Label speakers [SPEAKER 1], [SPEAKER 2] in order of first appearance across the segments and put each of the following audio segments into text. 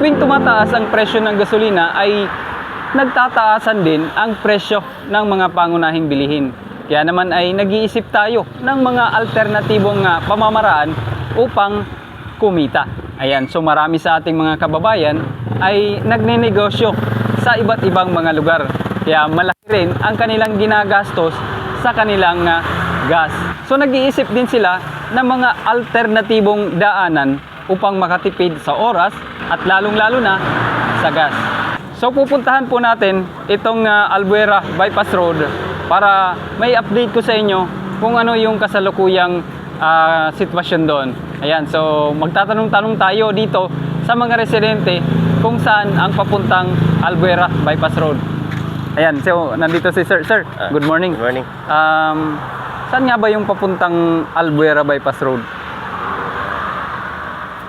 [SPEAKER 1] tuwing tumataas ang presyo ng gasolina ay nagtataasan din ang presyo ng mga pangunahing bilihin. Kaya naman ay nag-iisip tayo ng mga alternatibong ah, pamamaraan upang kumita. Ayan, so marami sa ating mga kababayan ay nagnenegosyo sa iba't ibang mga lugar. Kaya malaki rin ang kanilang ginagastos sa kanilang ah, gas. So nag-iisip din sila ng mga alternatibong daanan upang makatipid sa oras at lalong-lalo na sa gas. So pupuntahan po natin itong ah, Albuera Bypass Road para may update ko sa inyo kung ano yung kasalukuyang ah, sitwasyon doon. Ayan, so magtatanong-tanong tayo dito sa mga residente kung saan ang papuntang Albuera Bypass Road. Ayan, so nandito si Sir. Sir,
[SPEAKER 2] Ah,
[SPEAKER 1] good morning.
[SPEAKER 2] Good morning.
[SPEAKER 1] Um, saan nga ba yung papuntang Albuera Bypass Road?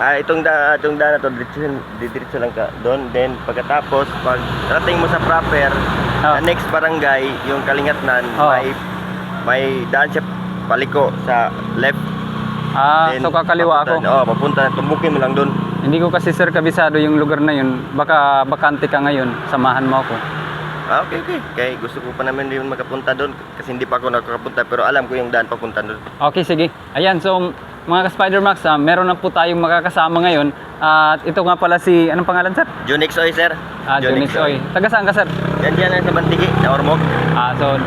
[SPEAKER 2] Ah, itong da itong daan na to diretso diretso lang ka doon. Then pagkatapos pag rating mo sa proper,
[SPEAKER 1] Ah.
[SPEAKER 2] sa next barangay, yung Kalingatnan,
[SPEAKER 1] Oh.
[SPEAKER 2] may may daan siya paliko sa left.
[SPEAKER 1] Ah,
[SPEAKER 2] Then,
[SPEAKER 1] so kakaliwa ako.
[SPEAKER 2] papunta- Oo, papunta, tumbukin mo lang doon.
[SPEAKER 1] Hindi ko kasi sir kabisado yung lugar na yun. Baka bakante ka ngayon, samahan mo ako.
[SPEAKER 2] Ah, okay, okay. Kaya gusto ko pa naman din makapunta doon kasi hindi pa ako nakakapunta pero alam ko yung daan papunta doon.
[SPEAKER 1] Okay, sige. Ayan, so mga ka-Spider-Max, ah, meron na po tayong makakasama ngayon. At ito nga pala si, anong pangalan sir?
[SPEAKER 2] Junix Oy, sir.
[SPEAKER 1] Ah, Junix Oy. Taga saan ka sir?
[SPEAKER 2] Yan dyan yan sa Bantigi, sa Ormoc.
[SPEAKER 1] Ah, so,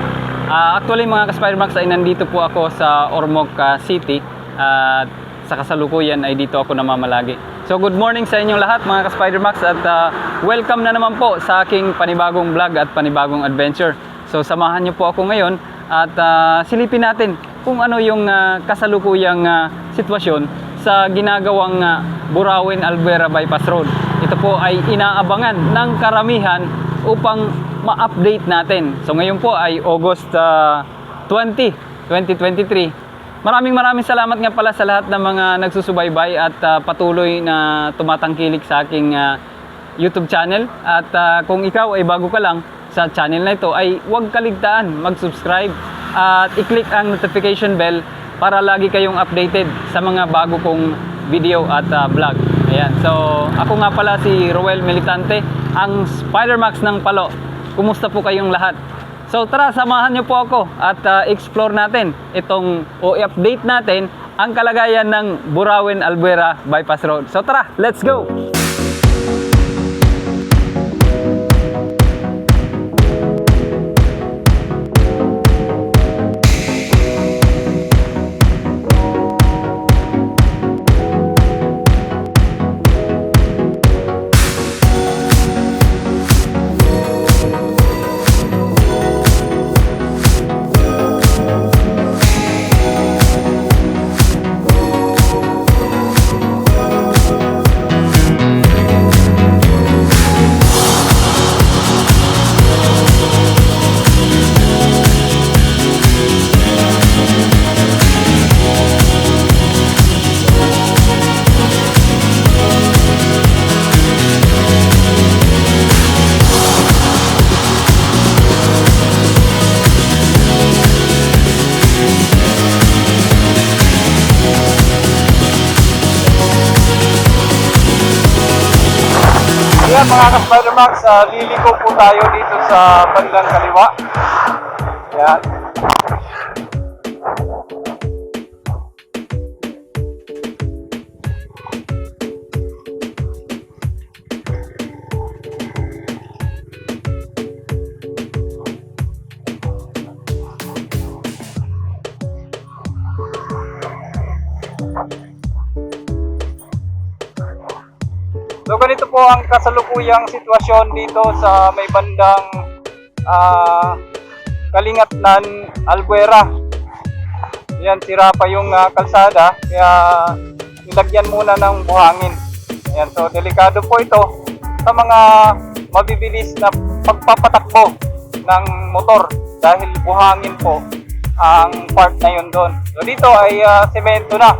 [SPEAKER 1] ah, actually mga ka-Spider-Max ay nandito po ako sa Ormoc ah, City. At sa kasalukuyan ay dito ako namamalagi. So good morning sa inyong lahat mga ka-Spider-Max at ah, welcome na naman po sa aking panibagong vlog at panibagong adventure. So samahan niyo po ako ngayon at ah, silipin natin kung ano yung ah, kasalukuyang ah, sitwasyon sa ginagawang ah, Burawin Albuera Bypass Road. Ito po ay inaabangan ng karamihan upang ma-update natin. So ngayon po ay August ah, 20, 2023. Maraming maraming salamat nga pala sa lahat ng mga nagsusubaybay at ah, patuloy na tumatangkilik sa aking ah, YouTube channel. At ah, kung ikaw ay bago ka lang sa channel na ito ay huwag kaligtaan mag-subscribe at i-click ang notification bell para lagi kayong updated sa mga bago kong video at ah, vlog. Ayan. So, ako nga pala si Roel Militante, ang Spider-Max ng Palo. Kumusta po kayong lahat? So tara, samahan niyo po ako at uh, explore natin itong o i-update natin ang kalagayan ng Burawin Albuera Bypass Road. So tara, let's go! Ayan mga ka-Spider-Max, uh, liliko po tayo dito sa bandang kaliwa. Ayan. Ganito po ang kasalukuyang sitwasyon dito sa may bandang ah, Kalingatnan, Albuera. Yan, sira pa yung ah, kalsada kaya nilagyan muna ng buhangin. Yan, so delikado po ito sa mga mabibilis na pagpapatakbo ng motor dahil buhangin po ang part na yun doon. So dito ay ah, semento na.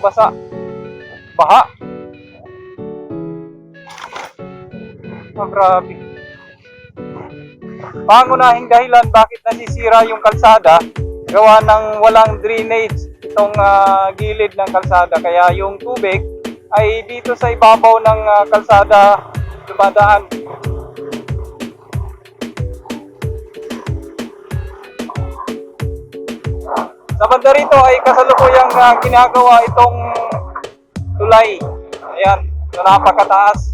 [SPEAKER 1] Basa. Baha. Oh, grabe. Pangunahing dahilan bakit nasisira yung kalsada, gawa ng walang drainage itong ah, gilid ng kalsada. Kaya yung tubig ay dito sa ibabaw ng ah, kalsada dumadaan. Sa banda rito ay kasalukuyang ah, ginagawa itong tulay. Ayan, na napakataas.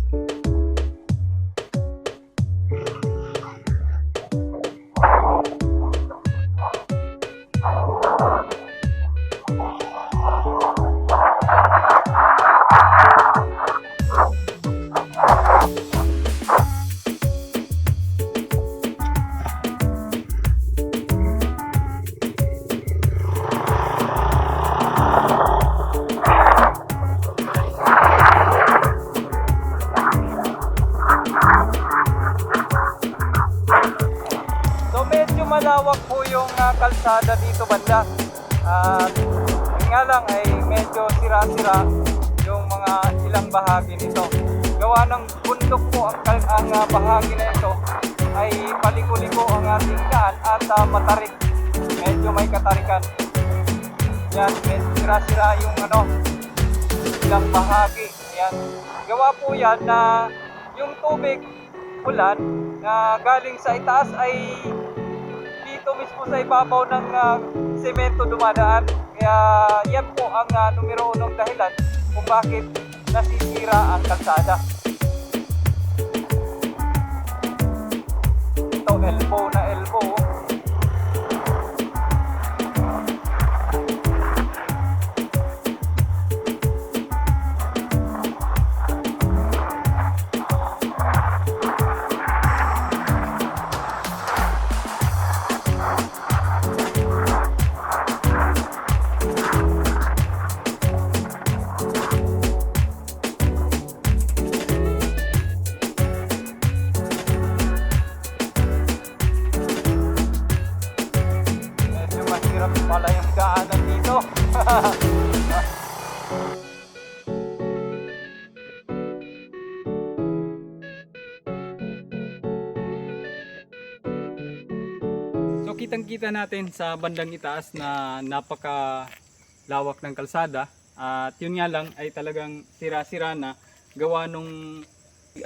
[SPEAKER 1] Ilang bahagi nito. Gawa ng bundok po ang, ang ah, bahagi na ito ay paliko-liko ang ating daan at ah, matarik. Medyo may katarikan. Yan, medyo sira-sira yung ano, ilang bahagi. Yan. Gawa po yan na yung tubig ulan na galing sa itaas ay dito mismo sa ibabaw ng ah, semento dumadaan. Kaya yan po ang ah, numero unong dahilan kung bakit nasisira ang kalsada.
[SPEAKER 3] So kitang-kita natin sa bandang itaas na napaka lawak ng kalsada. At yun nga lang ay talagang sira-sira na gawa nung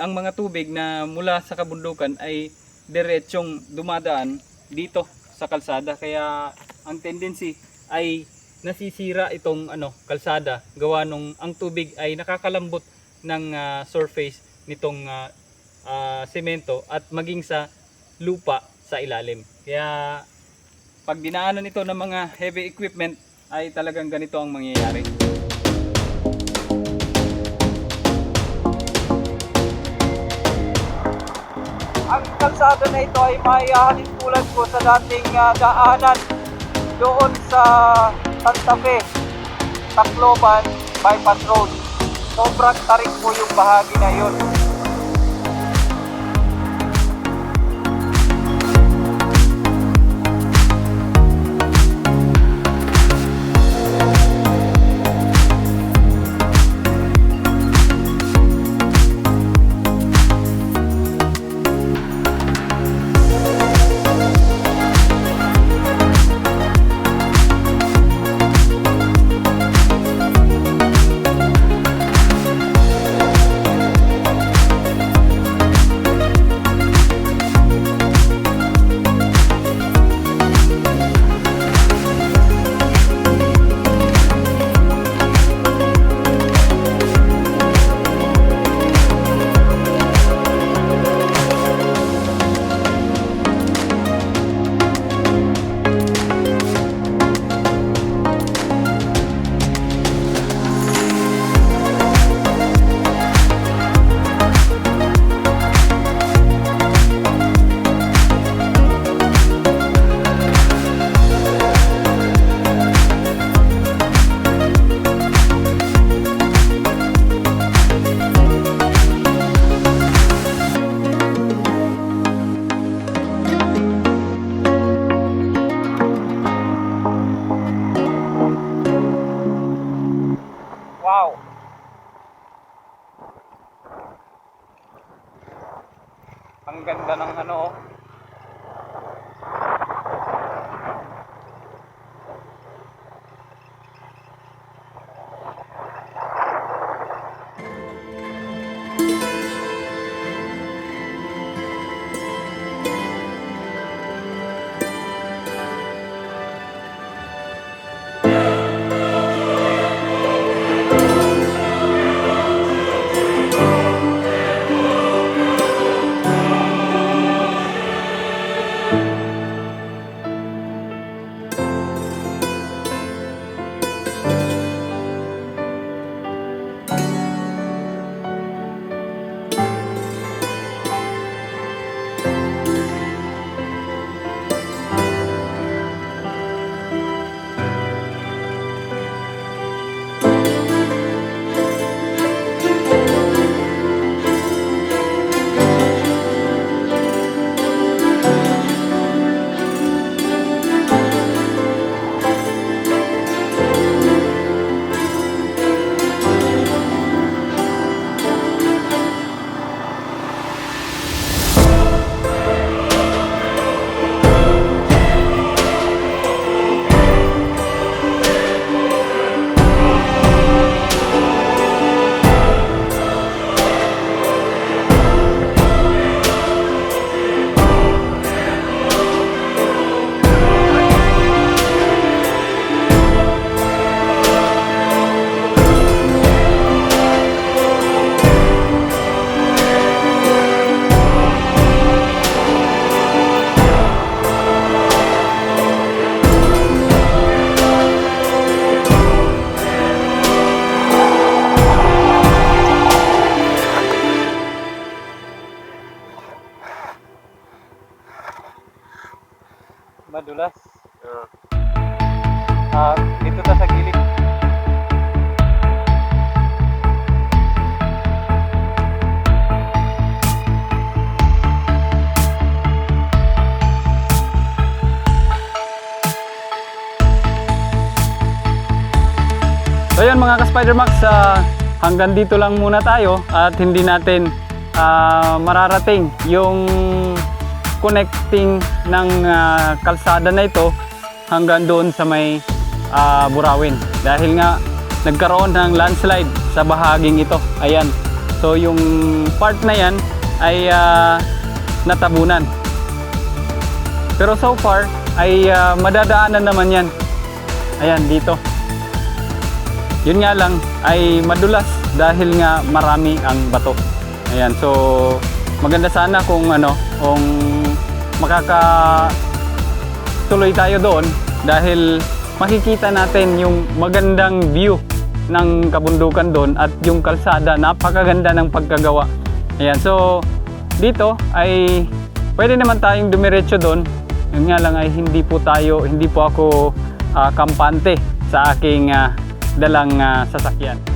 [SPEAKER 3] ang mga tubig na mula sa kabundukan ay diretsyong dumadaan dito sa kalsada. Kaya ang tendency ay nasisira itong ano kalsada gawa nung ang tubig ay nakakalambot ng ah, surface nitong ah, ah, semento at maging sa lupa sa ilalim. Kaya pag dinaanan ito ng mga heavy equipment ay talagang ganito ang mangyayari.
[SPEAKER 1] ang kalsada na ito ay maiahalin tulad ko sa dating ah, daanan doon sa Santa Fe, Tacloban, Bypass Road. Sobrang tarik po yung bahagi na yun. So yan mga ka-Spidermax, ah, hanggang dito lang muna tayo at hindi natin ah, mararating yung connecting ng ah, kalsada na ito hanggang doon sa may ah, Burawin. Dahil nga nagkaroon ng landslide sa bahaging ito. Ayan. So yung part na yan ay ah, natabunan. Pero so far ay ah, madadaanan naman yan. Ayan dito. Yun nga lang ay madulas dahil nga marami ang bato. Ayan, so maganda sana kung ano, kung makaka tuloy tayo doon dahil makikita natin yung magandang view ng kabundukan doon at yung kalsada, napakaganda ng pagkagawa. Ayan, so dito ay pwede naman tayong dumiretso doon. Yun nga lang ay hindi po tayo, hindi po ako ah, kampante sa aking ah, dalang ah, sasakyan.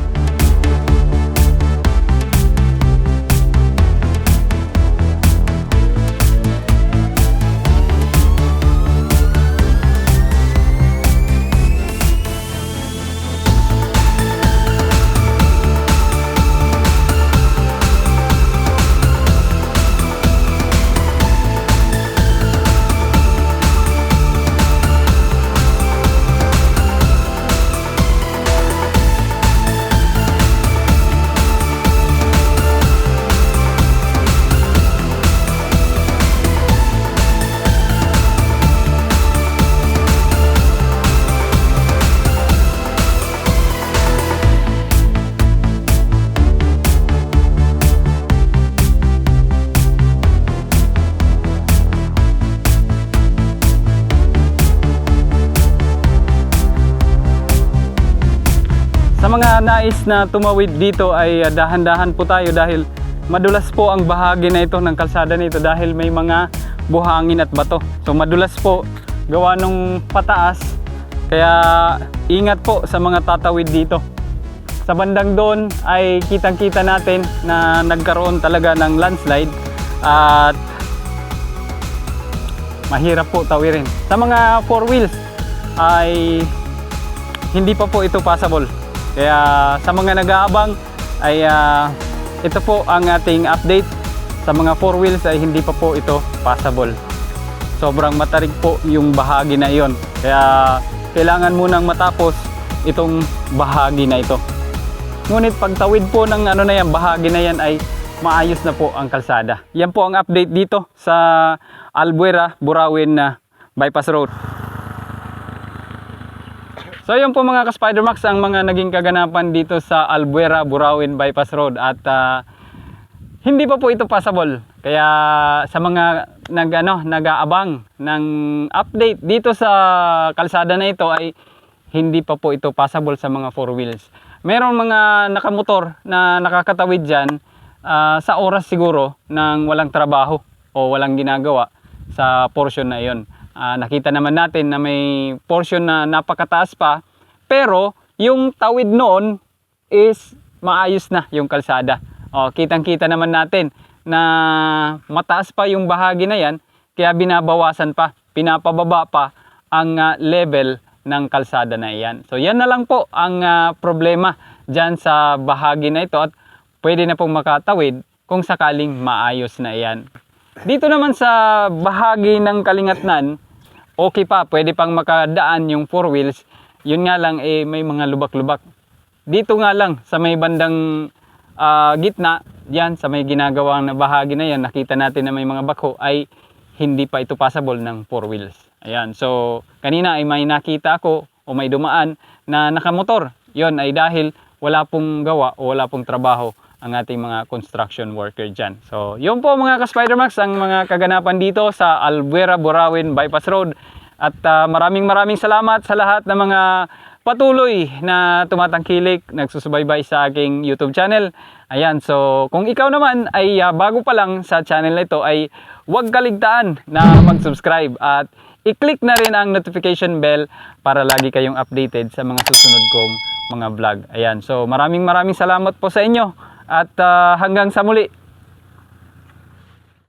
[SPEAKER 1] Nais na tumawid dito ay ah, dahan-dahan po tayo dahil madulas po ang bahagi na ito ng kalsada nito dahil may mga buhangin at bato. So madulas po gawa nung pataas kaya ingat po sa mga tatawid dito. Sa bandang doon ay kitang-kita natin na nagkaroon talaga ng landslide at mahirap po tawirin. Sa mga four wheels ay hindi pa po ito passable. Kaya sa mga nag-aabang ay ah, ito po ang ating update. Sa mga four wheels ay hindi pa po ito passable. Sobrang matarik po yung bahagi na iyon. Kaya kailangan munang matapos itong bahagi na ito. Ngunit pagtawid po ng ano na yan, bahagi na yan ay maayos na po ang kalsada. Yan po ang update dito sa Albuera, Burawin na bypass road. So yun po mga ka-Spidermax ang mga naging kaganapan dito sa Albuera, Burawin Bypass Road at ah, hindi pa po ito passable. Kaya sa mga nag ano, nag-aabang ng update dito sa kalsada na ito ay hindi pa po ito passable sa mga four wheels. Merong mga nakamotor na nakakatawid diyan sa oras siguro ng walang trabaho o walang ginagawa sa portion na iyon. Ah, nakita naman natin na may portion na napakataas pa pero yung tawid noon is maayos na yung kalsada. O, kitang-kita naman natin na mataas pa yung bahagi na yan kaya binabawasan pa, pinapababa pa ang ah, level ng kalsada na iyan. So yan na lang po ang ah, problema dyan sa bahagi na ito at pwede na pong makatawid kung sakaling maayos na iyan. Dito naman sa bahagi ng Kalingatnan, okay pa, pwede pang makadaan yung four wheels. Yun nga lang, eh, may mga lubak-lubak. Dito nga lang, sa may bandang ah, gitna, yan, sa may ginagawa na bahagi na yan, nakita natin na may mga bako, ay hindi pa ito passable ng four wheels. Ayan, so kanina ay may nakita ako o may dumaan na nakamotor. Yon ay dahil wala pong gawa o wala pong trabaho ang ating mga construction worker dyan. So, yun po mga ka-Spidermax ang mga kaganapan dito sa Albuera, Burawin, Bypass Road. At ah, maraming maraming salamat sa lahat ng mga patuloy na tumatangkilik, nagsusubaybay sa aking YouTube channel. Ayan, so kung ikaw naman ay ah, bago pa lang sa channel na ito ay huwag kaligtaan na mag-subscribe at i-click na rin ang notification bell para lagi kayong updated sa mga susunod kong mga vlog. Ayan, so maraming maraming salamat po sa inyo at ah, hanggang sa muli.